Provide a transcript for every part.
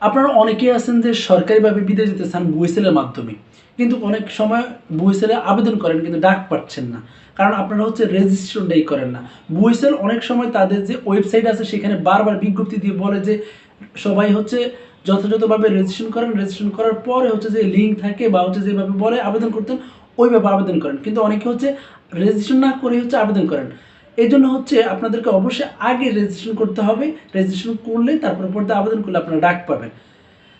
আপনারা অনেকেই আছেন যে সরকারিভাবে বিদেশ যেতে চান বুয়েসেলের মাধ্যমে। কিন্তু অনেক সময় বুয়েসেলে আবেদন করেন কিন্তু ডাক পাচ্ছেন না। কারণ আপনারা হচ্ছে রেজিস্ট্রেশনটাই করেন না। বুয়েসেল অনেক সময় তাদের যে ওয়েবসাইট আছে সেখানে বারবার বিজ্ঞপ্তি দিয়ে বলে যে সবাই হচ্ছে যথাযথভাবে রেজিস্ট্রেশন করেন রেজিস্ট্রেশন করার পরে হচ্ছে যে লিঙ্ক থাকে বা হচ্ছে যেভাবে বলে আবেদন করতেন, ওইভাবে আবেদন করেন। কিন্তু অনেকে হচ্ছে রেজিস্ট্রেশন না করে হচ্ছে আবেদন করেন। এই জন্য হচ্ছে আপনাদেরকে অবশ্যই আগে রেজিস্ট্রেশন করতে হবে। রেজিস্ট্রেশন করলে তারপরে পর্দা আবেদন করলে আপনারা ডাক পাবেন।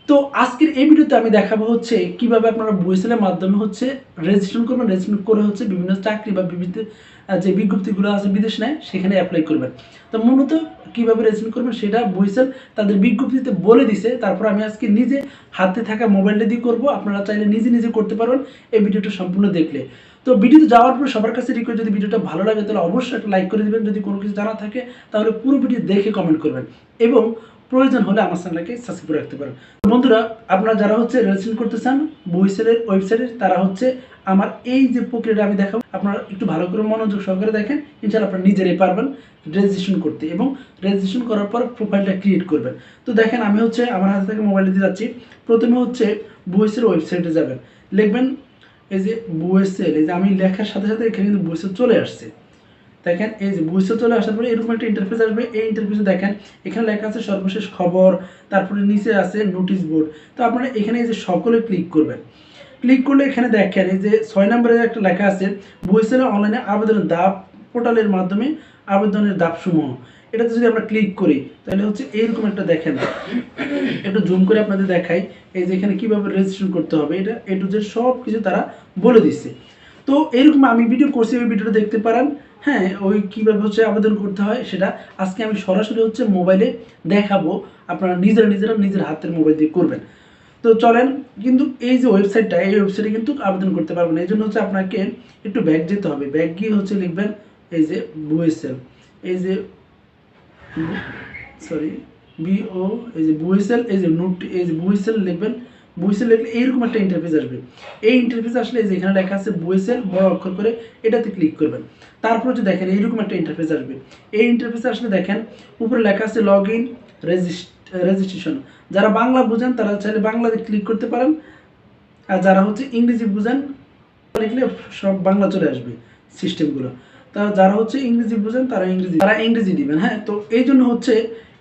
তো আজকের এই ভিডিওতে আমি দেখাবো হচ্ছে কীভাবে আপনারা বুয়েসেলের মাধ্যমে হচ্ছে রেজিস্ট্রেশন করবেন। রেজিস্ট্রেশন করে হচ্ছে বিভিন্ন চাকরি বা বিভিন্ন যে বিজ্ঞপ্তিগুলো আছে বিদেশ নেয়, সেখানে অ্যাপ্লাই করবেন। তো মূলত কীভাবে রেজিস্ট্রেশন করবেন সেটা বুয়েসেল তাদের বিজ্ঞপ্তিতে বলে দিছে। তারপর আমি আজকে নিজে হাতে থাকা মোবাইলটা দিয়ে করব। আপনারা চাইলে নিজে নিজে করতে পারবেন। এই ভিডিওটা সম্পূর্ণ দেখলে। তো ভিডিওতে যাওয়ার পর সবার কাছে রিকোয়েস্ট যদি ভিডিওটা ভালো লাগে, তাহলে অবশ্যই একটা লাইক করে দিবেন। যদি কোনো কিছু জানা থাকে, তাহলে পুরো ভিডিও দেখে কমেন্ট করবেন। এবং প্রয়োজন হলে আমার চ্যানেলকে সাবস্ক্রাইব করে রাখতে পারেন। বন্ধুরা, আপনারা যারা হচ্ছে রেজিস্ট্রেশন করতে চান বইসেলের ওয়েবসাইটে তারা হচ্ছে আমার এই যে প্রক্রিয়াটা আমি দেখাবো, আপনারা একটু ভালো করে মনোযোগ সহকারে দেখেন। ইনশাল্লাহ আপনারা নিজেরাই পারবেন রেজিস্ট্রেশন করতে এবং রেজিস্ট্রেশন করার পর প্রোফাইলটা ক্রিয়েট করবেন। তো দেখেন, আমি হচ্ছে আমার হাতে থেকে মোবাইল দিয়ে যাচ্ছি। প্রথমে হচ্ছে বইসের ওয়েবসাইটে যাবেন। লিখবেন এই যে বুয়েসেল এই যে আমি লেখার সাথে সাথে এখানে কিন্তু বুয়েসেল চলে আসছে। দেখেন, এই যে বুয়েসেল চলে আসার পরে এরকম একটা ইন্টারফেস আসবে। এই ইন্টারফেসে দেখেন, এখানে লেখা আছে সর্বশেষ খবর, তারপরে নিচে আছে নোটিশ বোর্ড তো আপনারা এখানে এই যে সকলে ক্লিক করবেন। ক্লিক করলে এখানে দেখেন, এই যে ছয় নম্বরে একটা লেখা আছে বুয়েসেলের অনলাইনে আবেদনের দাপ পোর্টালের মাধ্যমে আবেদনের দাবসমূহ এটাতে যদি আমরা ক্লিক করি, তাহলে হচ্ছে এইরকম একটা দেখেন। একটু জুম করে আপনাদের দেখাই, এই যে এখানে কীভাবে রেজিস্ট্রেশন করতে হবে, এটা এ টু জেড সব কিছু তারা বলে দিচ্ছে। তো এরকম আমি ভিডিও করছি ওই ভিডিওটা দেখতে পারেন। হ্যাঁ ওই কীভাবে হচ্ছে আবেদন করতে হয় সেটা আজকে আমি সরাসরি হচ্ছে মোবাইলে দেখাবো। আপনারা নিজেরা নিজেরা নিজের হাতের মোবাইল দিয়ে করবেন। তো চলেন, কিন্তু এই যে ওয়েবসাইটটা এই ওয়েবসাইটে কিন্তু আবেদন করতে পারবেন এই জন্য হচ্ছে আপনাকে একটু ব্যাগ যেতে হবে। ব্যাগ গিয়ে হচ্ছে লিখবেন, এই যে বুয়েসেল এই যে সরি বিও এই যে বুয়েসেল এই যে নোট এই যে বুয়েসেল লিখবেন। বুয়েসেল লিখলে এইরকম একটা ইন্টারফেস আসবে। এই ইন্টারফেস আসলে এই যে এখানে লেখা আছে বুয়েসেল বড় অক্ষর করে এটাতে ক্লিক করবেন। তারপর হচ্ছে দেখেন এইরকম একটা ইন্টারফেস আসবে। এই ইন্টারফেস আসলে দেখেন, উপরে লেখা আছে লগ ইন রেজিস্ট্রেশন যারা বাংলা বুঝেন, তারা চাইলে বাংলাতে ক্লিক করতে পারেন। আর যারা হচ্ছে ইংরেজি বুঝেন, লিখলে সব বাংলা চলে আসবে সিস্টেমগুলো তা যারা হচ্ছে ইংরেজি বুঝেন, তারা ইংরেজি তারা ইংরেজি দিবেন হ্যাঁ? তো এই জন্য হচ্ছে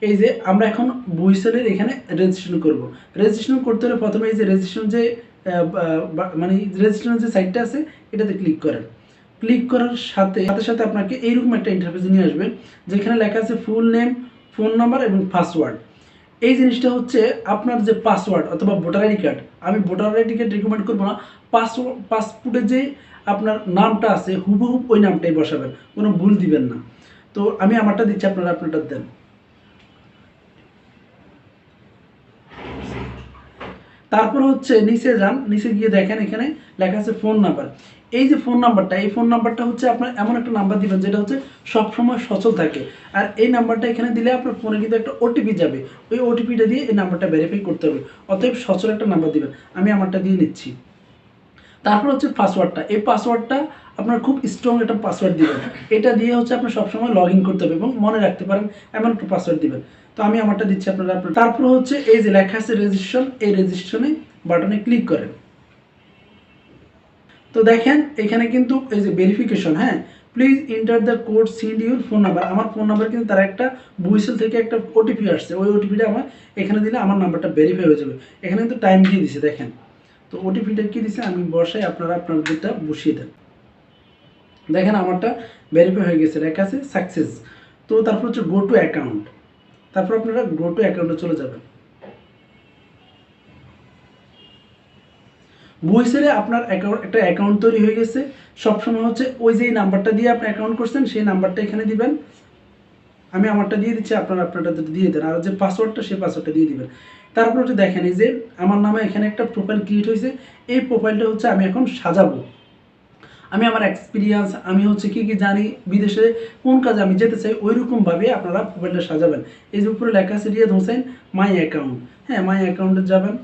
এই যে আমরা এখন বুইসেলের এখানে রেজিস্ট্রেশন করব। রেজিস্ট্রেশন করতে হলে প্রথমে এই যে রেজিস্ট্রেশন যে মানে রেজিস্ট্রেশন যে সাইটটা আছে, এটাতে ক্লিক করেন। ক্লিক করার সাথে সাথে সাথে আপনাকে এইরকম একটা ইন্টারফেস নিয়ে আসবে, যেখানে লেখা আছে ফুল নেম ফোন নাম্বার এবং পাসওয়ার্ড এই জিনিসটা হচ্ছে আপনার যে পাসওয়ার্ড অথবা ভোটার আইডি কার্ড আমি ভোটার আইডি কার্ড রেকমেন্ড করব না। পাসওয়ার্ড পাসপোর্টে যে আপনার নামটা আছে হুবহুব ওই নামটাই বসাবেন, কোনো ভুল দিবেন না। তো আমি আমারটা দিচ্ছি, আপনারা আপনারটা দেন। তারপর হচ্ছে নিচে যান, নিচে গিয়ে দেখেন এখানে লেখা আছে ফোন নাম্বার। এই যে ফোন নাম্বারটা, এই ফোন নাম্বারটা হচ্ছে আপনার এমন একটা নাম্বার দিবেন, যেটা হচ্ছে সবসময় সচল থাকে। আর এই নাম্বারটা এখানে দিলে আপনার ফোনে কিন্তু একটা ওটিপি যাবে। ওই ওটিপিটা দিয়ে এই নাম্বারটা ভেরিফাই করতে হবে। অতএব সচল একটা নাম্বার দিবেন। আমি আমারটা দিয়ে নিচ্ছি। তারপর হচ্ছে পাসওয়ার্ডটা এই পাসওয়ার্ডটা আপনার খুব স্ট্রং একটা পাসওয়ার্ড দিবেন এটা দিয়ে হচ্ছে আপনার সবসময় লগ ইন করতে হবে এবং মনে রাখতে পারেন এমন একটা পাসওয়ার্ড দিবেন তো আমি আমারটা দিচ্ছি আপনারা আপনার তারপর হচ্ছে এই যে লেখা আছে রেজিস্ট্রেশন এই রেজিস্ট্রেশনে বাটনে ক্লিক করেন। তো দেখেন, এখানে কিন্তু এই যে ভেরিফিকেশন হ্যাঁ? Please enter the code send your phone number আমার ফোন নাম্বার কিন্তু তারা একটা বুইসেল থেকে একটা ওটিপি আসছে। ওই ওটিপিটা আমার এখানে দিলে আমার নাম্বারটা ভেরিফাই হয়ে যাবে। এখানে কিন্তু টাইম দিয়ে দিছে, দেখেন। তো ওটিপিটা কি দিছে? আমি বসাই, আপনারা আপনার আপনাদেরটা বসিয়ে দেন। দেখেন, আমারটা ভেরিফাই হয়ে গেছে, লেখা আছে সাকসেস তো তারপর হচ্ছে গো টু অ্যাকাউন্ট তারপর আপনারা গো টু অ্যাকাউন্টে চলে যাবেন। বুয়েসেলে আপনার অ্যাকাউন্ট একটা অ্যাকাউন্ট তৈরি হয়ে গেছে। সবসময় হচ্ছে ওই যে নাম্বারটা দিয়ে আপনি অ্যাকাউন্ট করছেন, সেই নাম্বারটা এখানে দিবেন। আমি আমারটা দিয়ে দিচ্ছি, আপনারা আপনারটা দিয়ে দেন। আর যে পাসওয়ার্ডটা সেই পাসওয়ার্ডটা দিয়ে দিবেন। তারপর হচ্ছে দেখেন, এই যে আমার নামে এখানে একটা প্রোফাইল ক্রিয়েট হয়েছে, এই প্রোফাইলটা হচ্ছে আমি এখন সাজাবো। আমি আমার এক্সপিরিয়েন্স আমি হচ্ছে কি কি জানি বিদেশে কোন কাজে আমি যেতে চাই ওই রকমভাবে আপনারা প্রোফাইলটা সাজাবেন। এই যে উপরে লেখা আছে, রিয়াদ হোসেন মাই অ্যাকাউন্ট হ্যাঁ মাই অ্যাকাউন্টে যাবেন।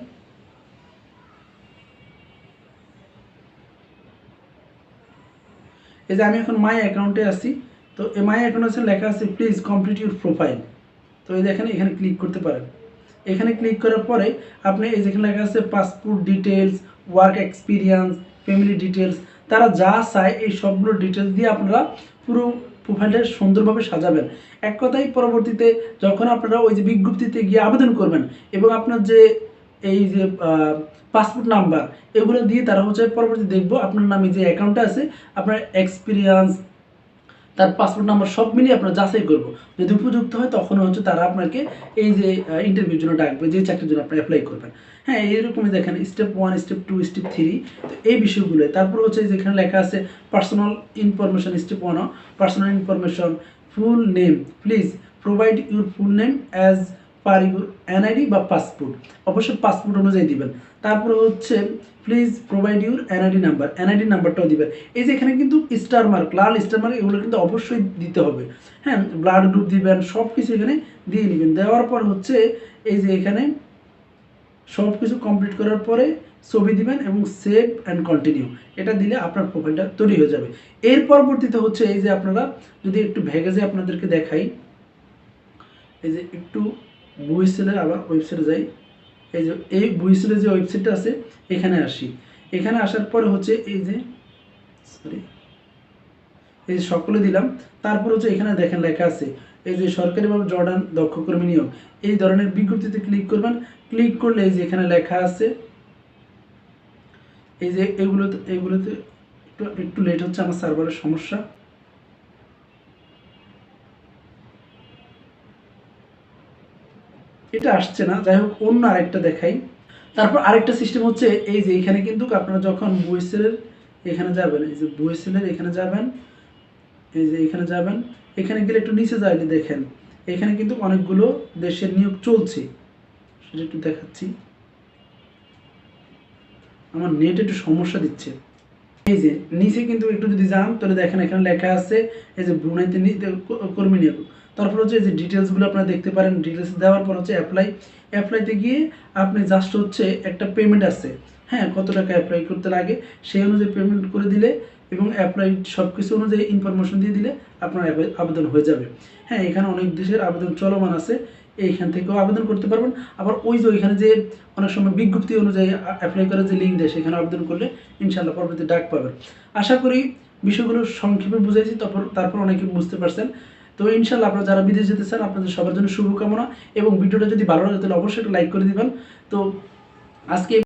এই যে আমি এখন মাই অ্যাকাউন্টে আছি। তো মাই অ্যাকাউন্ট আছে লেখা আছে প্লিজ কমপ্লিট ইউর প্রোফাইল তো এই দেখেন এখানে ক্লিক করতে পারেন। এখানে ক্লিক করার পরে আপনি এই যেখানে লেখা আছে passport details work experience family details তারা যা চায়, এই সবগুলো ডিটেলস দিয়ে আপনারা পুরো প্রোফাইলটা সুন্দরভাবে সাজাবেন। এক কথায় পরবর্তীতে যখন আপনারা ওই যে বিজ্ঞপ্তিতে গিয়ে আবেদন করবেন এবং আপনার যে এই যে পাসপোর্ট নাম্বার এগুলো দিয়ে তারা হচ্ছে পরবর্তী দেখব আপনার নামে যে অ্যাকাউন্টটা আছে, আপনার এক্সপিরিয়েন্স তার পাসপোর্ট নাম্বার সব মিলিয়ে আপনার যাচাই করব। যদি উপযুক্ত হয়, তখন হচ্ছে তারা আপনাকে এই যে ইন্টারভিউর জন্য ডাকবে, যে চাকরির জন্য আপনি অ্যাপ্লাই করবেন। হ্যাঁ এইরকমই দেখেন step one step two step three তো এই বিষয়গুলো তারপর হচ্ছে যেখানে লেখা আছে personal information step one personal information full name please provide your full name as NID বা পাসপোর্ট অবশ্যই পাসপোর্ট অনুযায়ী দিবেন। তারপরে হচ্ছে please provide your NID number NID নাম্বারটাও দিবেন। এই যে এখানে কিন্তু স্টার মার্ক লাল স্টার মার্ক এগুলো কিন্তু অবশ্যই দিতে হবে। হ্যাঁ ব্লাড গ্রুপ দিবেন সব কিছু এখানে দিয়ে নেবেন দেওয়ার পর হচ্ছে, এই যে এখানে সব কিছু কমপ্লিট করার পরে ছবি দিবেন এবং সেভ অ্যান্ড কন্টিনিউ এটা দিলে আপনার প্রোফাইলটা তৈরি হয়ে যাবে। এর পরবর্তীতে হচ্ছে, এই যে আপনারা যদি একটু ভ্যাগেজে আপনাদেরকে দেখাই, এই যে একটু বুইসেলের আবার ওয়েবসাইটে যাই। এই যে, এই বুইসেলের যে ওয়েবসাইটটা আছে, এখানে আসি। এখানে আসার পরে হচ্ছে এই যে সরি এই যে সকলে দিলাম। তারপর হচ্ছে এখানে দেখেন লেখা আছে, এই যে সরকারিভাবে জর্ডান দক্ষ কর্মী নিয়োগ। এই ধরনের বিজ্ঞপ্তিতে ক্লিক করবেন। ক্লিক করলে এই যে এখানে লেখা আছে, এই যে এগুলোতে এগুলোতে একটু একটু লেট হচ্ছে, আমার সার্ভারের সমস্যা। এটা আসছে না। যাই হোক, অন্য আরেকটা দেখাই। তারপর আরেকটা সিস্টেম হচ্ছে এই যে এখানে কিন্তু আপনারা যখন বুয়েসেলের এখানে যাবেন, এই যে বুয়েসেলের এখানে যাবেন, এই যে এখানে যাবেন, এখানে গেলে একটু নিচে যাইলে দেখেন, এখানে কিন্তু অনেকগুলো দেশের নিয়োগ চলছে। সেটা একটু দেখাচ্ছি। আমার নেট একটু সমস্যা দিচ্ছে। এই যে নিচে কিন্তু একটু যদি যান, তাহলে দেখেন এখানে লেখা আছে, এই যে ব্রুনাইতে কর্মী নিয়োগ। তারপর হচ্ছে যে ডিটেলসগুলো আপনারা দেখতে পারেন ডিটেলস দেওয়ার পর হচ্ছে অ্যাপ্লাই অ্যাপ্লাইতে গিয়ে আপনি জাস্ট হচ্ছে একটা পেমেন্ট আছে। হ্যাঁ কত টাকা অ্যাপ্লাই করতে লাগে, সেই অনুযায়ী পেমেন্ট করে দিলে এবং অ্যাপ্লাই সব কিছু অনুযায়ী ইনফরমেশন দিয়ে দিলে আপনার আবেদন হয়ে যাবে। হ্যাঁ এখানে অনেক দেশের আবেদন চলমান আছে, এইখান থেকেও আবেদন করতে পারবেন। আবার ওই যে ওইখানে যে অনেক সময় বিজ্ঞপ্তি অনুযায়ী অ্যাপ্লাই করার যে লিঙ্ক দেয়, সেখানে আবেদন করলে ইনশাল্লাহ পরবর্তী ডাক পাবেন। আশা করি বিষয়গুলো সংক্ষেপে বুঝাইছি, তারপর তারপর অনেকে বুঝতে পারছেন। তো ইনশাল্লাহ আপনারা যারা বিদেশ যেতে চান, আপনাদের সবার জন্য শুভকামনা। এবং ভিডিওটা যদি ভালো লাগে, তাহলে অবশ্যই একটা লাইক করে দিবেন। তো আজকে